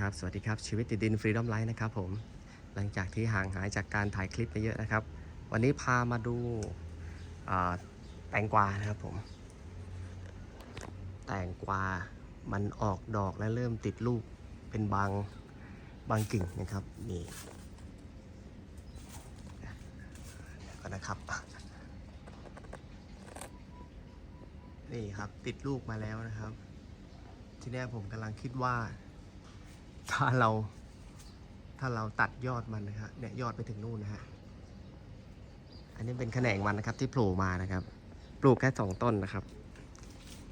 ครับ สวัสดีครับ ชีวิตติดดินฟรีดอมไลฟ์นะครับผม หลังจากที่ห่างหายจากการถ่ายคลิปไปเยอะนะครับ วันนี้พามาดูแตงกวานะครับผม แตงกวา มันออกดอกและเริ่มติดลูกเป็นบางบางกิ่งนะครับ นี่ก็นะครับ นี่ครับติดลูกมาแล้วนะครับ ทีเนี้ผมกำลังคิดว่า ถ้าเรา ถ้าเราตัดยอดมันนะฮะเนี่ยยอดไปถึงนู่นนะฮะอันนี้เป็นแขนงมันนะครับที่โผล่มานะครับ ปลูกแค่สองต้นนะครับ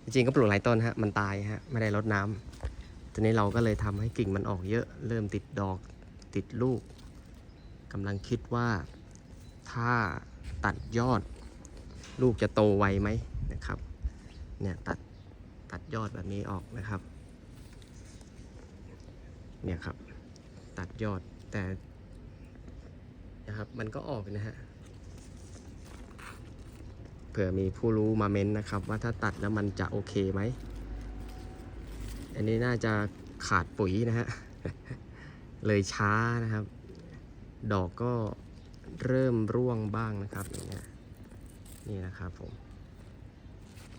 จริงๆก็ปลูกหลายต้นฮะมันตายฮะไม่ได้รดน้ำทีนี้เราก็เลยทำให้กิ่งมันออกเยอะ เริ่มติดดอกติดลูกกำลังคิดว่าถ้าตัดยอด ลูกจะโตไวไหมนะครับ เนี่ยตัดตัดยอดแบบนี้ออกนะครับ เนี่ยครับ ตัดยอดแต่นะครับ มันก็ออกนะฮะเผื่อมีผู้รู้มาเม้นนะครับ ว่าถ้าตัดแล้วมันจะโอเคไหม อันนี้น่าจะขาดปุ๋ยนะฮะ เลยช้านะครับ ดอกก็เริ่มร่วงบ้างนะครับอย่างเงี้ยนี่นะครับผม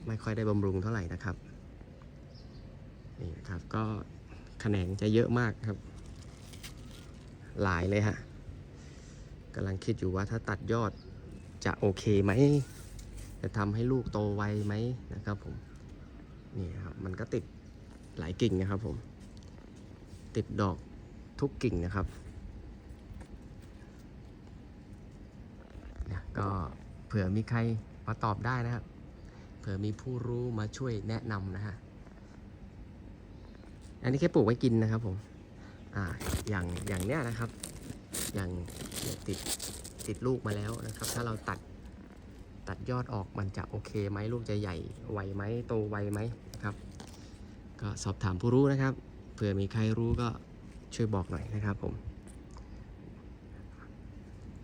ไม่ค่อยได้บำรุงเท่าไหร่นะครับ นี่นะครับก็ แขนงจะเยอะมากครับ หลายเลยฮะกำลังคิดอยู่ว่าถ้าตัดยอดจะโอเคไหม จะทำให้ลูกโตไวไหมนะครับผม นี่ครับมันก็ติดหลายกิ่งนะครับผม ติดดอกทุกกิ่งนะครับนี่ยก็เผื่อมีใครมาตอบได้นะครับ เผื่อมีผู้รู้มาช่วยแนะนำนะฮะ อันนี้แค่ปลูกไว้กินนะครับผมอ่าอย่างอย่างเนี้ยนะครับ อย่างติดติดลูกมาแล้วนะครับ ถ้าเราตัดตัดยอดออกมันจะโอเคไหมลูกจะใหญ่ไวไหมโตไวไหมนะครับ ก็สอบถามผู้รู้นะครับเผื่อมีใครรู้ก็ช่วยบอกหน่อยนะครับผม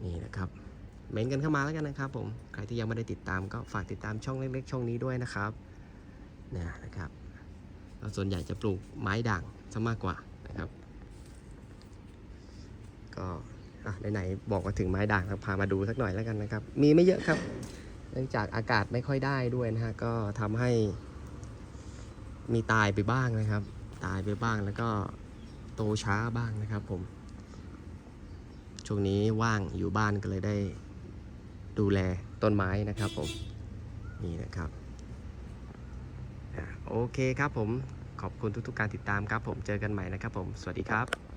นี่นะครับเม้นกันเข้ามาแล้วกันนะครับผม ใครที่ยังไม่ได้ติดตามก็ฝากติดตามช่องเล็กๆช่องนี้ด้วยนะครับเนี่ยนะครับ ส่วนใหญ่จะปลูกไม้ด่างซะมากกว่านะครับ ก็ไหนๆบอกมาถึงไม้ด่างพามาดูสักหน่อยแล้วกันนะครับ มีไม่เยอะครับ เนื่องจากอากาศไม่ค่อยได้ด้วยนะฮะก็ทำให้มีตายไปบ้างนะครับ ตายไปบ้างแล้วก็โตช้าบ้างนะครับผม ช่วงนี้ว่างอยู่บ้านก็เลยได้ดูแลต้นไม้นะครับผม นี่นะครับโอเคครับผม ขอบคุณทุกๆการติดตามครับผมเจอกันใหม่นะครับผม สวัสดีครับ